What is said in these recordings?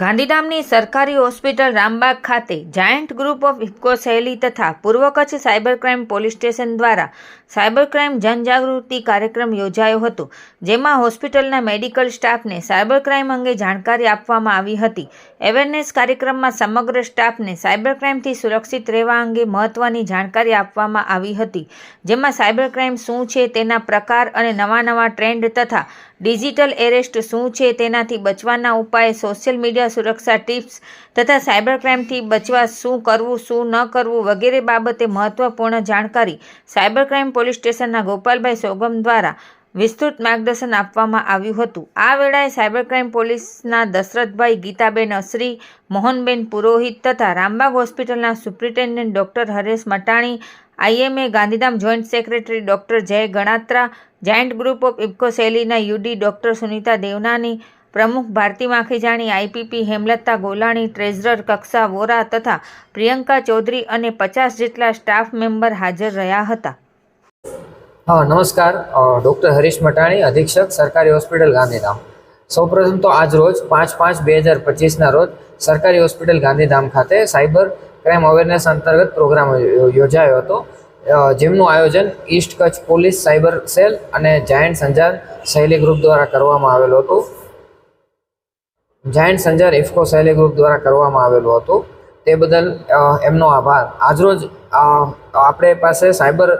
ગાંધીધામની સરકારી હોસ્પિટલ રામબાગ ખાતે giant group of IFFCO Shaili તથા પૂર્વ Kutch cyber crime police station દ્વારા સાયબર ક્રાઇમ જનજાગૃતિ કાર્યક્રમ યોજાયો હતો, જેમાં હોસ્પિટલના મેડિકલ સ્ટાફને સાયબર ક્રાઇમ અંગે જાણકારી આપવામાં આવી હતી. અવેરનેસ કાર્યક્રમમાં સમગ્ર સ્ટાફને સાયબર ક્રાઇમથી સુરક્ષિત રહેવા અંગે મહત્ત્વની જાણકારી આપવામાં આવી હતી, જેમાં સાયબર ક્રાઇમ શું છે તેના પ્રકાર અને નવા નવા ટ્રેન્ડ તથા ડિજિટલ એરેસ્ટ શું છે તેનાથી બચવાના ઉપાય સોશિયલ મીડિયા સુરક્ષા ટિપ્સ તથા સાયબર ક્રાઇમથી બચવા શું કરવું, શું ન કરવું વગેરે બાબતે મહત્વપૂર્ણ જાણકારી સાયબર ક્રાઇમ પોલીસ સ્ટેશનના ગોપાલભાઈ સોગમ દ્વારા વિસ્તૃત માર્ગદર્શન આપવામાં આવ્યું હતું. આ વેળાએ સાયબર ક્રાઇમ પોલીસના દશરથભાઈ ગીતાબેન અસરી, મોહનબેન પુરોહિત તથા રામબાગ હોસ્પિટલના superintendent doctor Haresh Matani, IMA Gandhidham joint secretary doctor Jay Ganatra, giant group of IFFCO શૈલીના યુડી ડૉક્ટર સુનિતા દેવનાની પ્રમુખ ભારતી માખીજાણી આઈપીપી હેમલતા ગોલાણી, ટ્રેઝરર કક્ષા, વોરા તથા પ્રિયંકા ચૌધરી અને પચાસ જેટલા સ્ટાફ મેમ્બર હાજર રહ્યા હતા. હા, નમસ્કાર. ડૉક્ટર હરીશ મટાણી, અધિક્ષક, સરકારી હોસ્પિટલ ગાંધીધામ. સૌપ્રથમ તો આજ રોજ પાંચ પાંચ બે હજાર પચીસના રોજ સરકારી હોસ્પિટલ ગાંધીધામ ખાતે સાયબર ક્રાઇમ અવેરનેસ અંતર્ગત પ્રોગ્રામ યોજાયો હતો. જેમનું આયોજન east Kutch police, cyber cell અને જાયન્ટ સંજાર શૈલી ગ્રુપ દ્વારા કરવામાં આવેલું હતું. જાયન્ટ સંજાર ઇફકો સહેલી ગ્રુપ દ્વારા કરવામાં આવેલું હતું. તે બદલ એમનો આભાર. આજરોજ આપણે પાસે સાયબર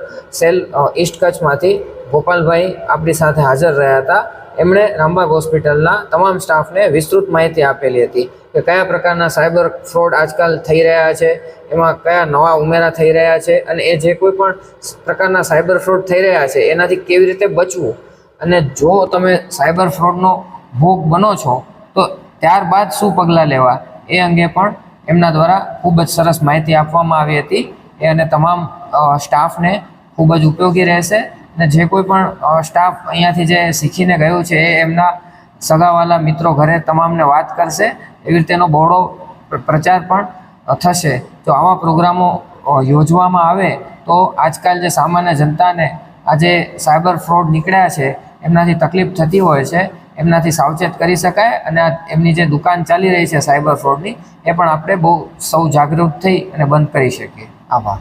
સેલ ઈસ્ટ કચ્છમાંથી ગોપાલભાઈ આપણી સાથે હાજર રહ્યા હતા. એમણે રામબાગ હોસ્પિટલના તમામ સ્ટાફને વિસ્તૃત માહિતી આપેલી હતી કે કયા પ્રકારના સાયબર ફ્રોડ આજકાલ થઈ રહ્યા છે, એમાં કયા નવા ઉમેરા થઈ રહ્યા છે અને એ જે કોઈ પણ પ્રકારના સાયબર ફ્રોડ થઈ રહ્યા છે, એનાથી કેવી રીતે બચવું? અને જો તમે સાયબર ફ્રોડનો ભોગ બનો છો, તો ત્યારબાદ શું પગલાં લેવા? એ અંગે પણ એમના દ્વારા ખૂબ જ સરસ માહિતી આપવામાં આવી હતી. એ અને તમામ સ્ટાફને ખૂબ જ ઉપયોગી રહેશે અને જે કોઈ પણ સ્ટાફ અહીંયાથી જે શીખીને ગયું છે એ એમના સગાવાલા મિત્રો ઘરે તમામને વાત કરશે. એવી રીતેનો બહોળો પ્રચાર પણ થશે. જો આવા પ્રોગ્રામો યોજવામાં આવે તો આજકાલ જે સામાન્ય જનતાને આજે સાયબર ફ્રોડ નીકળ્યા છે, એમનાથી તકલીફ થતી હોય છે. એમનાથી સાવચેત કરી શકાય અને એમની જે દુકાન ચાલી રહી છે સાયબર ફ્રોડની, એ પણ આપણે બહુ સૌ જાગૃત થઈ અને બંધ કરી શકીએ. આભાર.